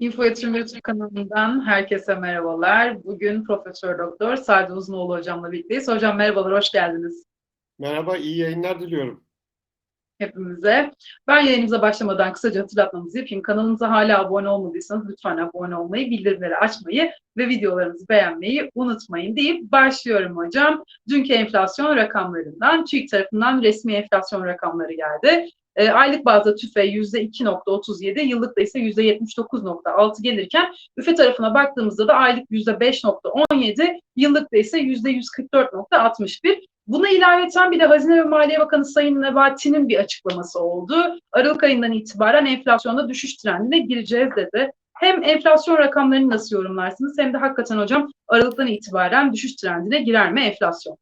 Info Yatırım YouTube kanalından herkese merhabalar. Bugün Profesör Doktor Sadi Uzunoğlu hocamla birlikteyiz. Hocam merhabalar, hoş geldiniz Merhaba, iyi yayınlar diliyorum. hepimize. Ben yayınımıza başlamadan kısaca hatırlatmamızı yapayım. Kanalımıza hala abone olmadıysanız lütfen abone olmayı, bildirimleri açmayı ve videolarımızı beğenmeyi unutmayın deyip başlıyorum hocam. Dünkü enflasyon rakamlarından, TÜİK tarafından resmi enflasyon rakamları geldi. E, aylık bazda TÜFE %2.37, yıllıkta ise %79.6 gelirken üfe tarafına baktığımızda da aylık %5.17, yıllıkta ise %144.61. Buna ilaveten bir de Hazine ve Maliye Bakanı Sayın Nebati'nin bir açıklaması oldu. Aralık ayından itibaren enflasyonda düşüş trendine gireceğiz dedi. Hem enflasyon rakamlarını nasıl yorumlarsınız hem de hakikaten hocam Aralık'tan itibaren düşüş trendine girer mi enflasyon?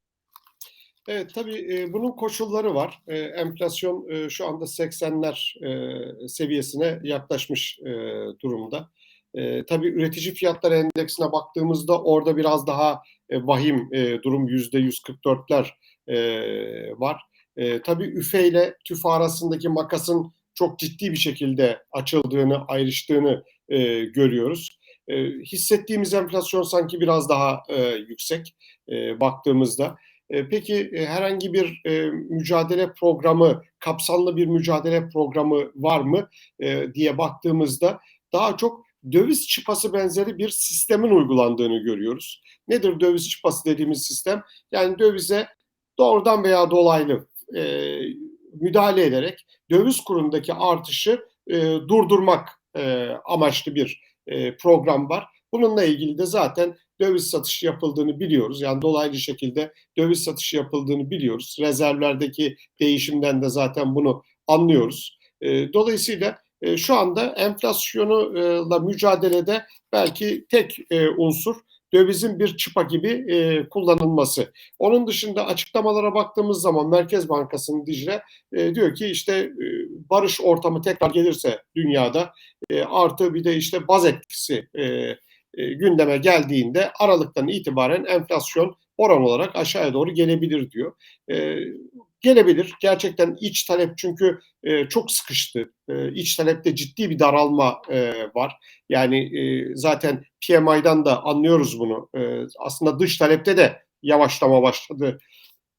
Evet, tabii e, bunun koşulları var. E, enflasyon e, şu anda 80'ler e, seviyesine yaklaşmış e, durumda. E, tabii üretici fiyatları endeksine baktığımızda orada biraz daha e, vahim e, durum %144'ler e, var. E, tabii üfe ile tüfe arasındaki makasın çok ciddi bir şekilde açıldığını, ayrıştığını e, görüyoruz. E, hissettiğimiz enflasyon sanki biraz daha e, yüksek e, baktığımızda. E, peki e, herhangi bir e, mücadele programı, kapsamlı bir mücadele programı var mı diye baktığımızda daha çok döviz çıpası benzeri bir sistemin uygulandığını görüyoruz. Nedir döviz çıpası dediğimiz sistem? Yani dövize doğrudan veya dolaylı e, müdahale ederek döviz kurundaki artışı e, durdurmak e, amaçlı bir e, program var. Bununla ilgili de zaten döviz satışı yapıldığını biliyoruz. Yani dolaylı şekilde döviz satışı yapıldığını biliyoruz. Rezervlerdeki değişimden de zaten bunu anlıyoruz. E, dolayısıyla e, şu anda enflasyonla mücadelede belki tek e, unsur dövizin bir çıpa gibi e, kullanılması. Onun dışında açıklamalara baktığımız zaman Merkez Bankası'nın Dicle e, diyor ki işte e, barış ortamı tekrar gelirse dünyada e, artı bir de işte baz etkisi e, e, gündeme geldiğinde Aralık'tan itibaren enflasyon oran olarak aşağıya doğru gelebilir diyor. E, gelebilir. Gerçekten iç talep çünkü e, çok sıkıştı. E, iç talepte ciddi bir daralma e, var. Yani e, zaten PMI'dan da anlıyoruz bunu. E, aslında dış talepte de yavaşlama başladı.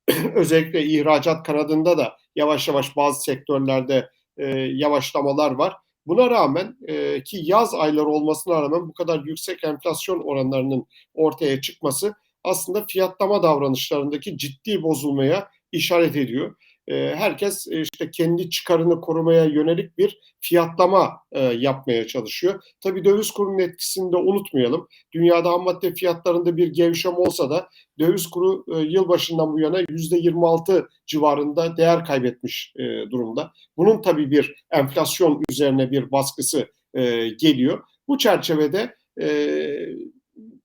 Özellikle ihracat kanadında da yavaş yavaş bazı sektörlerde e, yavaşlamalar var. Buna rağmen e, ki yaz ayları olmasına rağmen bu kadar yüksek enflasyon oranlarının ortaya çıkması aslında fiyatlama davranışlarındaki ciddi bozulmaya işaret ediyor. E, herkes e, işte kendi çıkarını korumaya yönelik bir fiyatlama e, yapmaya çalışıyor. Tabii döviz kurunun etkisini de unutmayalım. Dünyada ham madde fiyatlarında bir gevşeme olsa da döviz kuru e, yılbaşından bu yana %26 civarında değer kaybetmiş durumda. Bunun tabii bir enflasyon üzerine bir baskısı geliyor. Bu çerçevede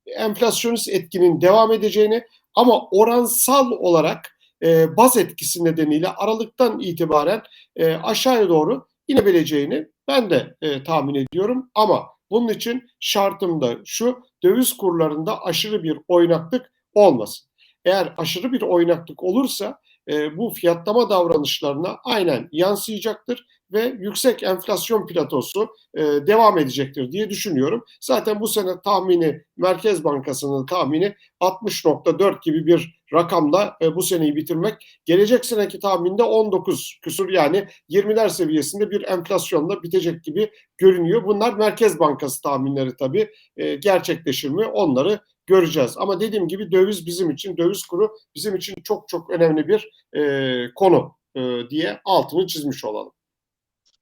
enflasyonist etkinin devam edeceğini ama oransal olarak e, baz etkisi nedeniyle Aralık'tan itibaren e, aşağıya doğru inebileceğini ben de e, tahmin ediyorum. Ama bunun için şartım da şu döviz kurlarında aşırı bir oynaklık olmasın. Eğer aşırı bir oynaklık olursa e, bu fiyatlama davranışlarına aynen yansıyacaktır ve yüksek enflasyon platosu e, devam edecektir diye düşünüyorum. Zaten bu sene tahmini Merkez Bankası'nın tahmini 60.4 gibi bir rakamla e, bu seneyi bitirmek. Gelecek seneki tahminde 19 küsur yani 20'ler seviyesinde bir enflasyonla bitecek gibi görünüyor. Bunlar Merkez Bankası tahminleri tabii. E, gerçekleşir mi onları göreceğiz. Ama dediğim gibi döviz bizim için, döviz kuru bizim için çok çok önemli bir e, konu e, diye altını çizmiş olalım.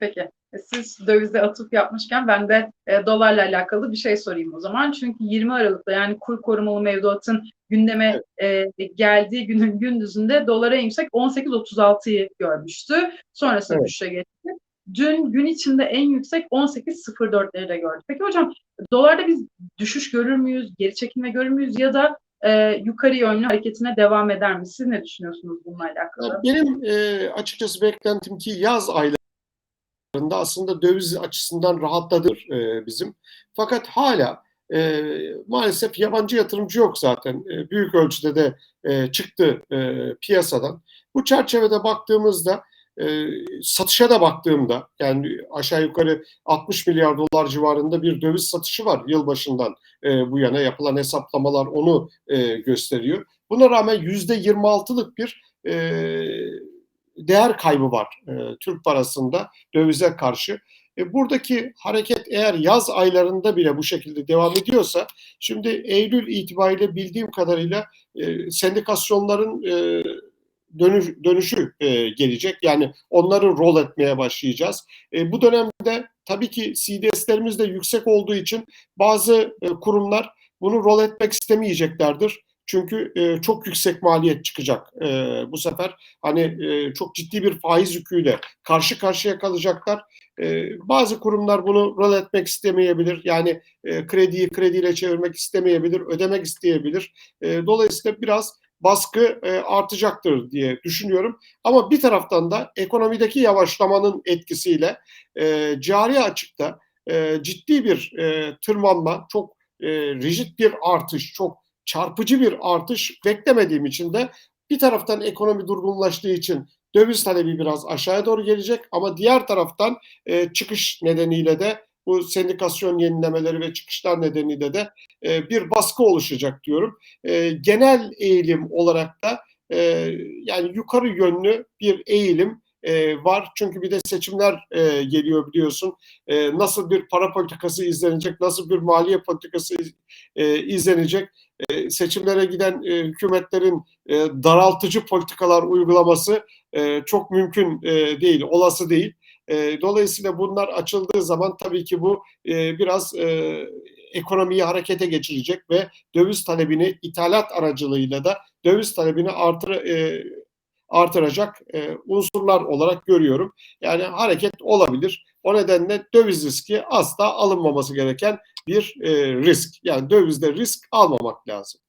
Peki. E, Siz dövize atıf yapmışken ben de e, dolarla alakalı bir şey sorayım o zaman. Çünkü 20 Aralık'ta yani kur korumalı mevduatın gündeme e, geldiği günün gündüzünde dolara yüksek 18.36'yı görmüştü. Sonrasında Evet. düşüşe geçti. Dün gün içinde en yüksek 18.04'leri de gördük. Peki hocam dolarda biz düşüş görür müyüz, geri çekilme görür müyüz ya da e, yukarı yönlü hareketine devam eder mi? Siz ne düşünüyorsunuz bununla alakalı? Benim e, açıkçası beklentim ki yaz aylarında aslında döviz açısından rahatladır e, bizim. Fakat hala e, maalesef yabancı yatırımcı yok zaten. E, büyük ölçüde de e, çıktı e, piyasadan. Bu çerçevede baktığımızda e, satışa da baktığımda yani aşağı yukarı 60 milyar dolar civarında bir döviz satışı var yılbaşından e, bu yana yapılan hesaplamalar onu e, gösteriyor. Buna rağmen yüzde 26'lık bir e, değer kaybı var e, Türk parasında dövize karşı. E, buradaki hareket eğer yaz aylarında bile bu şekilde devam ediyorsa, şimdi Eylül itibariyle bildiğim kadarıyla e, sendikasyonların e, dönüş, dönüşü e, gelecek. Yani onları rol etmeye başlayacağız. E, bu dönemde tabii ki CDS'lerimiz de yüksek olduğu için bazı e, kurumlar bunu rol etmek istemeyeceklerdir. Çünkü e, çok yüksek maliyet çıkacak e, bu sefer. Hani e, çok ciddi bir faiz yüküyle karşı karşıya kalacaklar. E, bazı kurumlar bunu rol etmek istemeyebilir. Yani e, krediyi krediyle çevirmek istemeyebilir, ödemek isteyebilir. E, dolayısıyla biraz baskı e, artacaktır diye düşünüyorum. Ama bir taraftan da ekonomideki yavaşlamanın etkisiyle e, cari açıkta e, ciddi bir tırmanma, çok rigid bir artış, çok çarpıcı bir artış beklemediğim için de bir taraftan ekonomi durgunlaştığı için döviz talebi biraz aşağıya doğru gelecek ama diğer taraftan çıkış nedeniyle de bu sendikasyon yenilemeleri ve çıkışlar nedeniyle de e, bir baskı oluşacak diyorum. E, genel eğilim olarak da e, yani yukarı yönlü bir eğilim e, var. Çünkü bir de seçimler e, geliyor biliyorsun. E, nasıl bir para politikası izlenecek, nasıl bir maliye politikası e, izlenecek. E, seçimlere giden e, hükümetlerin e, daraltıcı politikalar uygulaması e, çok mümkün e, değil, olası değil. E, dolayısıyla bunlar açıldığı zaman tabii ki bu e, biraz e, ekonomiyi harekete geçirecek ve döviz talebini ithalat aracılığıyla da döviz talebini artır, e, artıracak e, unsurlar olarak görüyorum. Yani hareket olabilir. O nedenle döviz riski asla alınmaması gereken bir e, risk. Yani dövizde risk almamak lazım.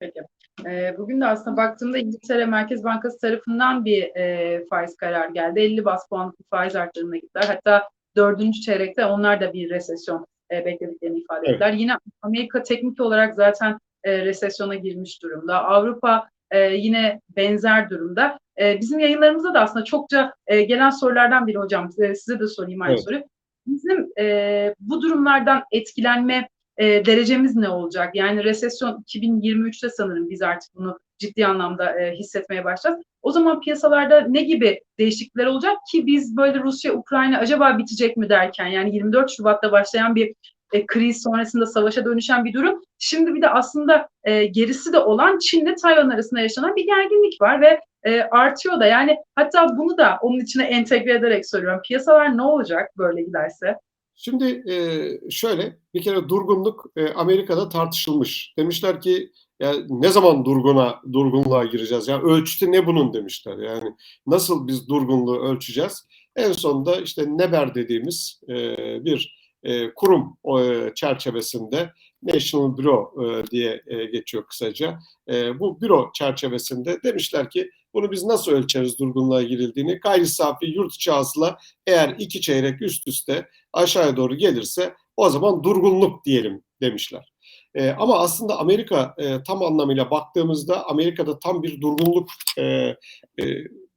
Peki. E, bugün de aslında baktığımda İngiltere Merkez Bankası tarafından bir e, faiz kararı geldi. 50 bas puan faiz arttırımına gittiler. Hatta dördüncü çeyrekte onlar da bir resesyon e, beklediklerini ifade Evet. ettiler. Yine Amerika teknik olarak zaten e, resesyona girmiş durumda. Avrupa e, yine benzer durumda. E, bizim yayınlarımızda da aslında çokça e, gelen sorulardan biri hocam. Size, size de sorayım aynı Evet. soruyu. Bizim e, bu durumlardan etkilenme e, derecemiz ne olacak? Yani resesyon 2023'te sanırım biz artık bunu ciddi anlamda e, hissetmeye başlayacağız. O zaman piyasalarda ne gibi değişiklikler olacak ki biz böyle Rusya, Ukrayna acaba bitecek mi derken yani 24 Şubat'ta başlayan bir e, kriz sonrasında savaşa dönüşen bir durum. Şimdi bir de aslında e, gerisi de olan Çin'le Tayvan arasında yaşanan bir gerginlik var ve e, artıyor da yani hatta bunu da onun içine entegre ederek soruyorum. Piyasalar ne olacak böyle giderse? Şimdi e, şöyle bir kere durgunluk e, Amerika'da tartışılmış. Demişler ki ya ne zaman durguna durgunluğa gireceğiz? Ya ölçütü ne bunun demişler. Yani nasıl biz durgunluğu ölçeceğiz? En sonunda işte NEBER dediğimiz e, bir e, kurum e, çerçevesinde National Bureau e, diye e, geçiyor kısaca. E, bu büro çerçevesinde demişler ki bunu biz nasıl ölçeriz durgunluğa girildiğini? Gayri safi yurt içi hasıla eğer iki çeyrek üst üste aşağıya doğru gelirse o zaman durgunluk diyelim demişler. E, ama aslında Amerika e, tam anlamıyla baktığımızda Amerika'da tam bir durgunluk e, e,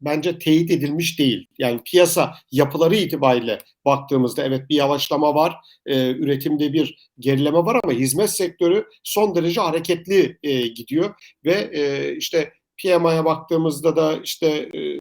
bence teyit edilmiş değil. Yani piyasa yapıları itibariyle baktığımızda evet bir yavaşlama var, e, üretimde bir gerileme var ama hizmet sektörü son derece hareketli e, gidiyor ve e, işte PMI'ye baktığımızda da işte e,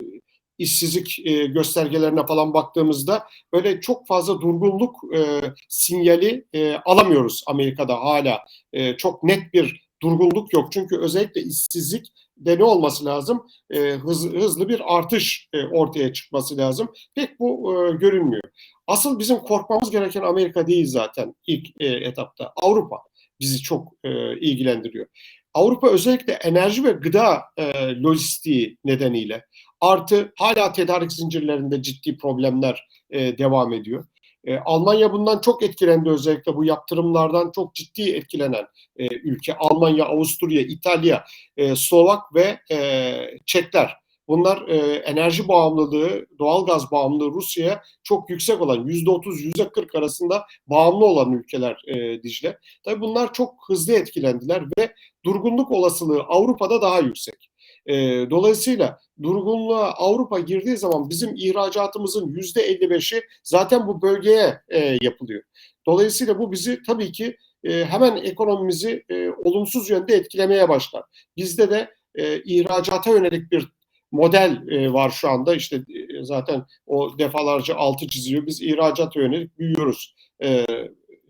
işsizlik e, göstergelerine falan baktığımızda böyle çok fazla durgunluk e, sinyali e, alamıyoruz Amerika'da hala. E, çok net bir durgunluk yok. Çünkü özellikle işsizlik de ne olması lazım? E, hız, hızlı bir artış e, ortaya çıkması lazım. Pek bu e, görünmüyor. Asıl bizim korkmamız gereken Amerika değil zaten ilk e, etapta. Avrupa bizi çok e, ilgilendiriyor. Avrupa özellikle enerji ve gıda e, lojistiği nedeniyle artı hala tedarik zincirlerinde ciddi problemler e, devam ediyor. E, Almanya bundan çok etkilendi özellikle bu yaptırımlardan çok ciddi etkilenen e, ülke. Almanya, Avusturya, İtalya, e, Slovak ve e, Çekler. Bunlar e, enerji bağımlılığı, doğal gaz bağımlılığı Rusya'ya çok yüksek olan %30, %40 arasında bağımlı olan ülkeler e, Dicle. Tabii bunlar çok hızlı etkilendiler ve durgunluk olasılığı Avrupa'da daha yüksek. E, dolayısıyla durgunluğa Avrupa girdiği zaman bizim ihracatımızın yüzde 55'i zaten bu bölgeye e, yapılıyor. Dolayısıyla bu bizi tabii ki e, hemen ekonomimizi e, olumsuz yönde etkilemeye başlar. Bizde de e, ihracata yönelik bir model e, var şu anda. İşte e, zaten o defalarca altı çiziyor. Biz ihracata yönelik büyüyoruz e,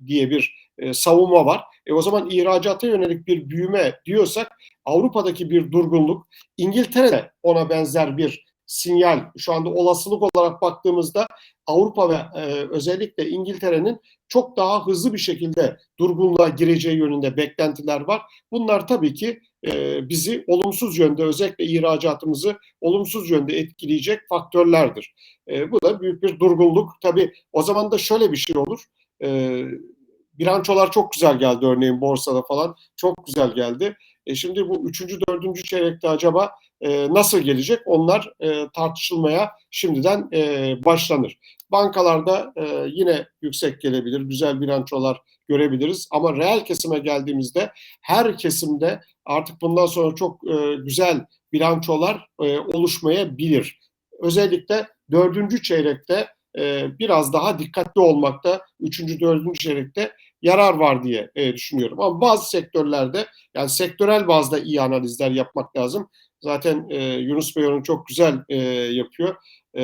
diye bir e, savunma var. E, o zaman ihracata yönelik bir büyüme diyorsak Avrupa'daki bir durgunluk, İngiltere'de ona benzer bir sinyal şu anda olasılık olarak baktığımızda Avrupa ve e, özellikle İngiltere'nin çok daha hızlı bir şekilde durgunluğa gireceği yönünde beklentiler var. Bunlar tabii ki e, bizi olumsuz yönde özellikle ihracatımızı olumsuz yönde etkileyecek faktörlerdir. E, bu da büyük bir durgunluk. Tabii o zaman da şöyle bir şey olur. E, bilançolar çok güzel geldi örneğin borsada falan. Çok güzel geldi. E şimdi bu üçüncü, dördüncü çeyrekte acaba e, nasıl gelecek? Onlar e, tartışılmaya şimdiden e, başlanır. Bankalarda e, yine yüksek gelebilir, güzel bilançolar görebiliriz. Ama reel kesime geldiğimizde her kesimde artık bundan sonra çok e, güzel bilançolar e, oluşmayabilir. Özellikle dördüncü çeyrekte e, biraz daha dikkatli olmakta, üçüncü, dördüncü çeyrekte yarar var diye e, düşünüyorum. Ama bazı sektörlerde yani sektörel bazda iyi analizler yapmak lazım. Zaten e, Yunus Bey onu çok güzel e, yapıyor. E,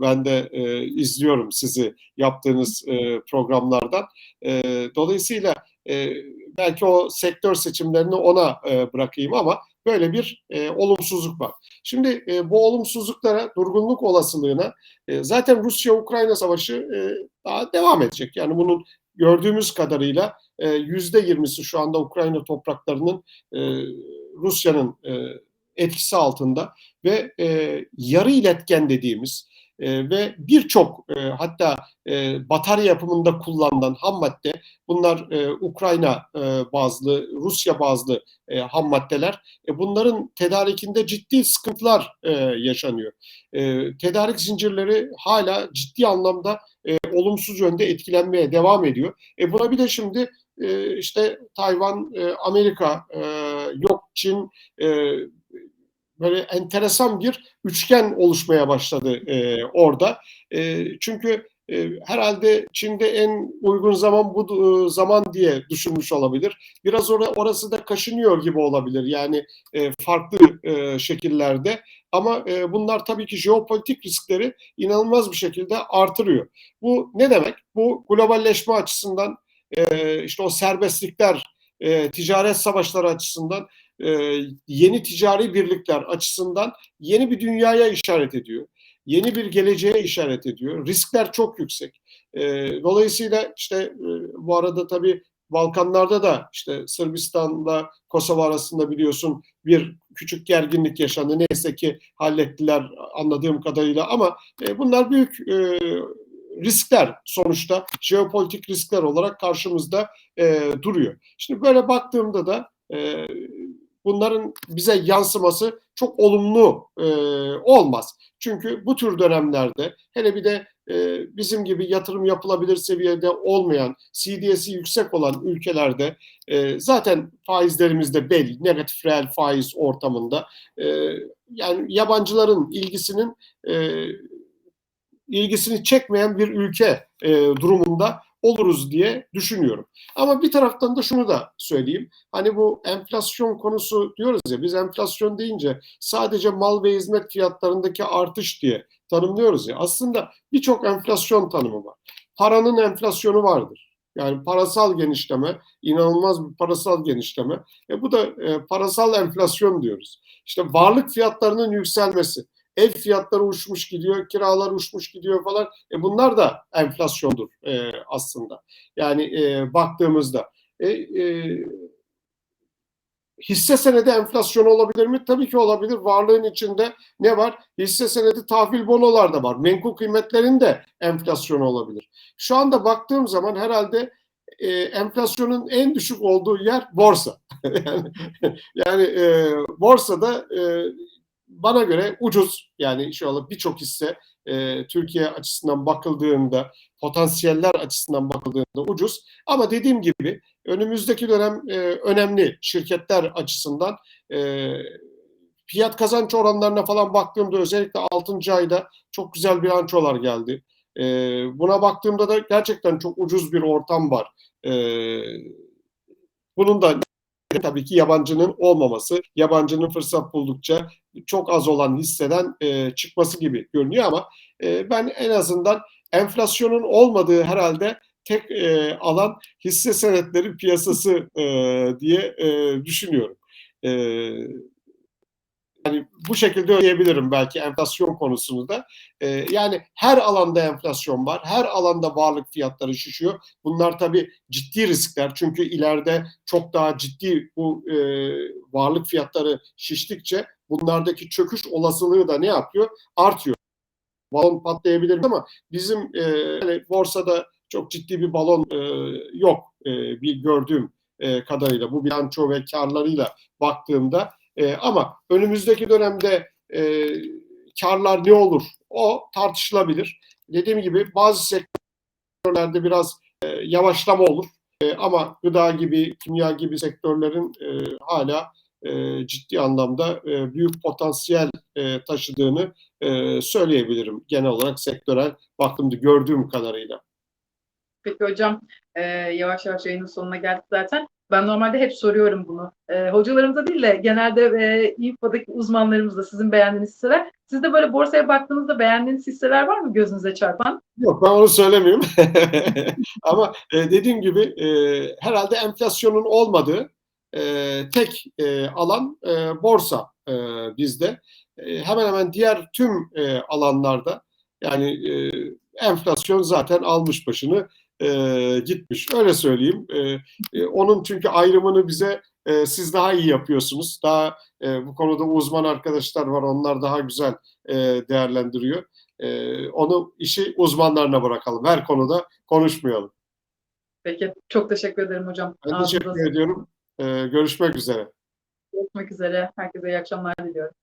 ben de e, izliyorum sizi yaptığınız e, programlardan. E, dolayısıyla e, belki o sektör seçimlerini ona e, bırakayım ama böyle bir e, olumsuzluk var. Şimdi e, bu olumsuzluklara, durgunluk olasılığına e, zaten Rusya-Ukrayna savaşı e, daha devam edecek. Yani bunun gördüğümüz kadarıyla e, yüzde yirmisi şu anda Ukrayna topraklarının e, Rusya'nın e, etkisi altında ve yarı iletken dediğimiz ve birçok hatta e, batarya yapımında kullanılan ham madde bunlar Ukrayna e, bazlı, Rusya bazlı ham maddeler. Bunların tedarikinde ciddi sıkıntılar yaşanıyor. Tedarik zincirleri hala ciddi anlamda e, olumsuz yönde etkilenmeye devam ediyor. E, buna bir de şimdi e, işte Tayvan, e, Amerika, e, yok Çin, e, böyle enteresan bir üçgen oluşmaya başladı e, orada. E, çünkü e, herhalde Çin'de en uygun zaman bu e, zaman diye düşünmüş olabilir. Biraz or orası da kaşınıyor gibi olabilir. Yani e, farklı e, şekillerde. Ama e, bunlar tabii ki jeopolitik riskleri inanılmaz bir şekilde artırıyor. Bu ne demek? Bu globalleşme açısından e, işte o serbestlikler, ticaret savaşları açısından yeni ticari birlikler açısından yeni bir dünyaya işaret ediyor. Yeni bir geleceğe işaret ediyor. Riskler çok yüksek. Dolayısıyla işte bu arada tabii Balkanlarda da işte Sırbistan'la Kosova arasında biliyorsun bir küçük gerginlik yaşandı. Neyse ki hallettiler anladığım kadarıyla ama e, bunlar büyük e, riskler sonuçta jeopolitik riskler olarak karşımızda e, duruyor. Şimdi böyle baktığımda da e, bunların bize yansıması çok olumlu e, olmaz. Çünkü bu tür dönemlerde hele bir de e, bizim gibi yatırım yapılabilir seviyede olmayan, CDS'i yüksek olan ülkelerde e, zaten faizlerimiz de belli, negatif reel faiz ortamında. E, yani yabancıların ilgisinin e, ilgisini çekmeyen bir ülke e, durumunda oluruz diye düşünüyorum. Ama bir taraftan da şunu da söyleyeyim. Hani bu enflasyon konusu diyoruz ya biz enflasyon deyince sadece mal ve hizmet fiyatlarındaki artış diye tanımlıyoruz ya. Aslında birçok enflasyon tanımı var. Paranın enflasyonu vardır. Yani parasal genişleme, inanılmaz bir parasal genişleme. E bu da e, parasal enflasyon diyoruz. İşte varlık fiyatlarının yükselmesi ev fiyatları uçmuş gidiyor, kiralar uçmuş gidiyor falan. E bunlar da enflasyondur e, aslında. Yani e, baktığımızda. E, e, hisse senedi enflasyonu olabilir mi? Tabii ki olabilir. Varlığın içinde ne var? Hisse senedi tahvil bonolar da var. Menkul kıymetlerin de enflasyonu olabilir. Şu anda baktığım zaman herhalde e, enflasyonun en düşük olduğu yer borsa. yani yani e, borsada e, bana göre ucuz yani inşallah birçok hisse e, Türkiye açısından bakıldığında potansiyeller açısından bakıldığında ucuz ama dediğim gibi önümüzdeki dönem e, önemli şirketler açısından e, fiyat kazanç oranlarına falan baktığımda özellikle 6. ayda çok güzel bilançolar geldi. E, buna baktığımda da gerçekten çok ucuz bir ortam var. E, bunun da tabii ki yabancının olmaması, yabancının fırsat buldukça çok az olan hisseden e, çıkması gibi görünüyor ama e, ben en azından enflasyonun olmadığı herhalde tek e, alan hisse senetleri piyasası e, diye e, düşünüyorum. E, yani bu şekilde diyebilirim belki enflasyon konusunu da. E, yani her alanda enflasyon var, her alanda varlık fiyatları şişiyor. Bunlar tabii ciddi riskler çünkü ileride çok daha ciddi bu e, varlık fiyatları şiştikçe bunlardaki çöküş olasılığı da ne yapıyor? Artıyor. Balon patlayabilir ama bizim e, yani borsada çok ciddi bir balon e, yok e, bir gördüğüm e, kadarıyla bu bilanço ve karlarıyla baktığımda e, ama önümüzdeki dönemde e, karlar ne olur o tartışılabilir. Dediğim gibi bazı sektörlerde biraz e, yavaşlama olur e, ama gıda gibi, kimya gibi sektörlerin e, hala e, ciddi anlamda e, büyük potansiyel e, taşıdığını e, söyleyebilirim genel olarak sektörel baktığımda gördüğüm kadarıyla. Peki hocam e, yavaş yavaş yayının sonuna geldik zaten. Ben normalde hep soruyorum bunu. E, hocalarımıza değil de genelde e, infodaki uzmanlarımızla sizin beğendiğiniz hisseler. Siz de böyle borsaya baktığınızda beğendiğiniz hisseler var mı gözünüze çarpan? Yok ben onu söylemiyorum. Ama e, dediğim gibi e, herhalde enflasyonun olmadığı e, tek e, alan e, borsa e, bizde. E, hemen hemen diğer tüm e, alanlarda yani e, enflasyon zaten almış başını e, gitmiş. Öyle söyleyeyim. E, e, onun çünkü ayrımını bize e, siz daha iyi yapıyorsunuz. Daha e, bu konuda uzman arkadaşlar var. Onlar daha güzel e, değerlendiriyor. E, onu işi uzmanlarına bırakalım. Her konuda konuşmayalım. Peki. Çok teşekkür ederim hocam. Ben Ağzınıza teşekkür ediyorum. E, görüşmek üzere. Görüşmek üzere. Herkese iyi akşamlar diliyorum.